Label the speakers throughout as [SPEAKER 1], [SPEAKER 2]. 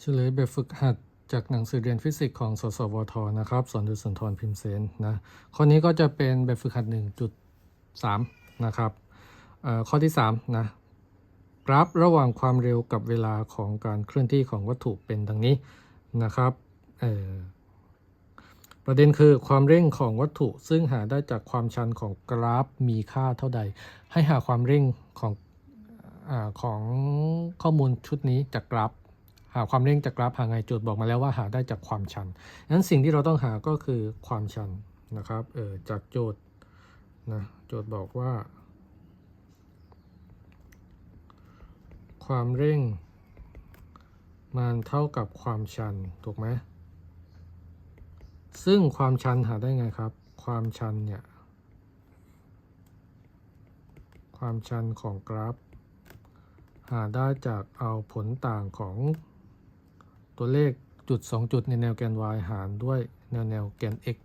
[SPEAKER 1] เฉลยแบบฝึกหัดจากหนังสือเรียนฟิสิกส์ของสสวทนะครับ สอนโดยสุนทรพิมเซนนะข้อนี้ก็จะเป็นแบบฝึกหัด 1.3 นะครับข้อที่3นะกราฟระหว่างความเร็วกับเวลาของการเคลื่อนที่ของวัตถุเป็นดังนี้นะครับประเด็นคือความเร่งของวัตถุซึ่งหาได้จากความชันของกราฟมีค่าเท่าใด ให้หาความเร่งของอของข้อมูลชุดนี้จากกราฟ หาความเร่งจากกราฟหาไงโจทย์บอกมาแล้วว่าหาได้จากความชันนั้นสิ่งที่เราต้องหาก็คือความชันนะครับเออจากโจทย์นะโจทย์บอกว่า ความเร่ง มันเท่ากับความชันถูกไหมซึ่งความชันหาได้ไงครับ ความชันเนี่ย ความชันของกราฟ หาได้จากเอาผลต่างของ ตัวเลขจุด 2 จุดในแนวแกน y หารด้วยแนวแนวแกน x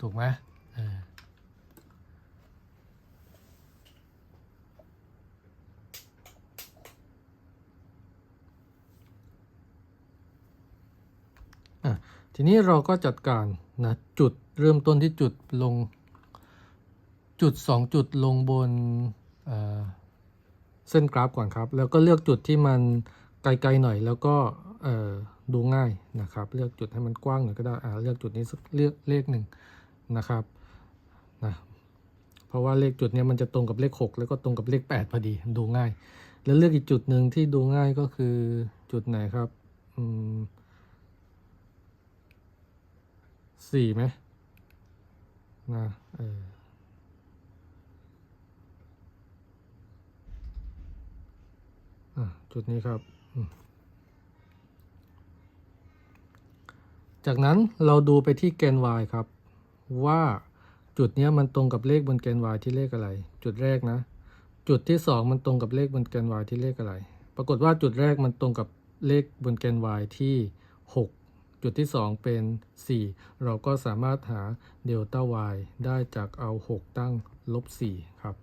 [SPEAKER 1] ถูกไหมเอออะทีนี้เราก็จัดการนะจุดเริ่มต้นที่จุดลงจุด 2 จุดลงบนเเส้นกราฟก่อนครับ แล้วก็เลือกจุดที่มันไกลๆหน่อยแล้วก็เอ่อ ดูง่ายนะครับ เลือกจุดให้มันกว้างหน่อยก็ได้อ่าเลือกจุดนี้สักเลือกเลขหนึ่งนะครับนะเพราะว่าเลขจุดนี้มันจะตรงกับเลข 6 แล้วก็ตรงกับเลข 8 พอดีดูง่าย แล้วเลือกอีกจุดหนึ่งที่ดูง่ายก็คือจุดไหนครับอืมสี่ไหมนะเอออะจุดนี้ครับ จากนั้นเราดูไปที่แกน y ครับ ว่าจุดนี้มันตรงกับเลขบนแกน y ที่เลขอะไร จุดแรกนะ จุดที่ 2 มันตรงกับเลขบนแกน y ที่เลขอะไร ปรากฏว่าจุดแรกมันตรงกับเลขบนแกน y ที่ 6 จุดที่ 2 เป็น 4 เราก็สามารถหาเดลต้า y ได้จากเอา 6 ตั้งลบ 4 ครับ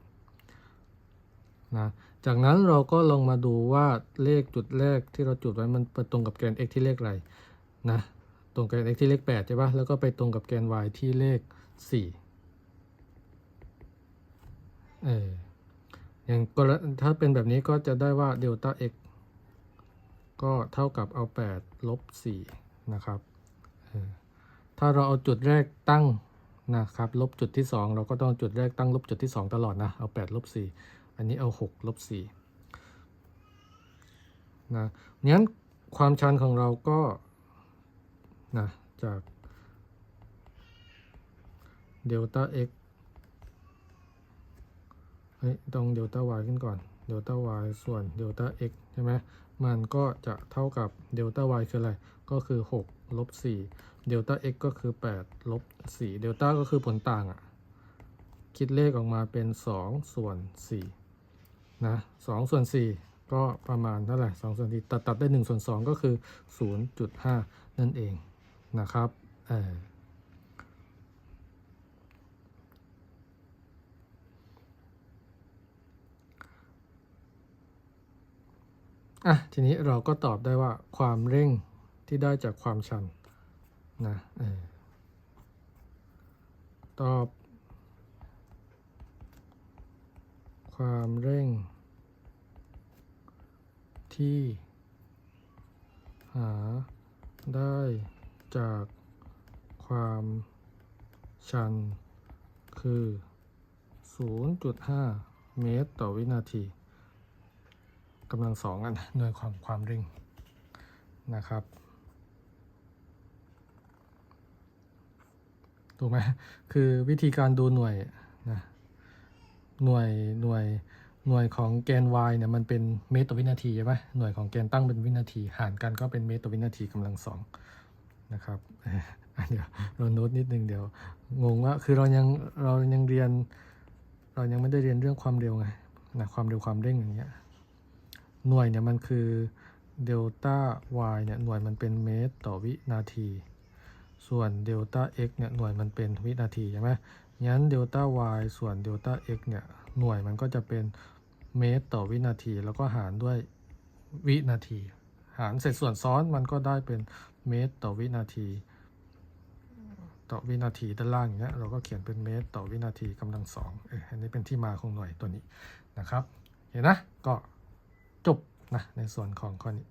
[SPEAKER 1] นะจากนั้นเราก็ลองมาดูว่าเลขจุดแรกที่เราจุดไว้มันไปตรงกับแกน x ที่เลขอะไรนะ ตรงกับแกน x ที่เลข8ใช่ปะแล้วก็ไปตรงกับแกน y ที่เลข4เอออย่างกรณีถ้าเป็นแบบนี้ก็จะได้ว่าเดลต้า x ก็เท่ากับเอา 8 ลบ 4 นะครับเออถ้าเราเอาจุดแรกตั้งนะครับลบจุดที่ 2 เราก็ต้องจุดแรกตั้งลบจุดที่ 2 ตลอดนะ เอา8ลบ4อันนี้เอา6ลบ4นะงั้นความชันของเราก็ นะจากเดลต้า x เฮ้ยต้องเดลต้า y ขึ้นก่อนเดลต้า y ส่วนเดลต้า x ใช่ไหมมันก็จะเท่ากับเดลต้า y คืออะไร ก็คือ 6 ลบ 4 เดลต้า x ก็คือ 8 ลบ 4 เดลต้าก็คือผลต่างอะ่ะ คิดเลขออกมาเป็น 2 ส่วน 4 นะ 2 ส่วน 4 ก็ประมาณเท่าไหร่ 2 ส่วน 4 ตัดตัดได้ 1 ส่วน 2 ก็คือ 0.5 นั่นเอง นะครับอะทีนี้เราก็ตอบได้ว่าความเร่งที่ได้จากความชันนะออตอบ ความเร่ง ที่ หาได้ จากความชันคือ 0.5 เมตรต่อวินาทีกำลังสองอันหน่วยความความเร่งนะครับถูกไหมคือวิธีการดูหน่วยนะหน่วยหน่วยหน่วยของแกน y เนี่ยมันเป็นเมตรต่อวินาทีใช่ไหมหน่วยของแกนตั้งเป็นวินาที หารกันก็เป็นเมตรต่อวินาทีกำลังสอง นะครับเดี๋ยวเราโน้ตนิดนึงเดี๋ยวงงว่าคือเรายังเรายังเรียน เรายังไม่ได้เรียนเรื่องความเร็วไงนะความเร็วความเร่งอย่างเงี้ยหน่วยเนี่ยมันคือเดลต้า y เนี่ยหน่วยมันเป็นเมตรต่อวินาที ส่วนเดลต้า x เนี่ยหน่วยมันเป็นวินาทีใช่ไหมงั้นเดลต้า y ส่วนเดลต้า x เนี่ยหน่วยมันก็จะเป็นเมตรต่อวินาที แล้วก็หารด้วยวินาที หารเศษส่วนซ้อนมันก็ได้เป็น เมตรต่อวินาที ต่อวินาทีด้านล่างอย่างเนี้ยเราก็เขียนเป็นเมตรต่อวินาทีกำลังสองเอออันนี้เป็นที่มาของหน่วยตัวนี้นะครับ เห็นนะก็จบนะในส่วนของข้อนี้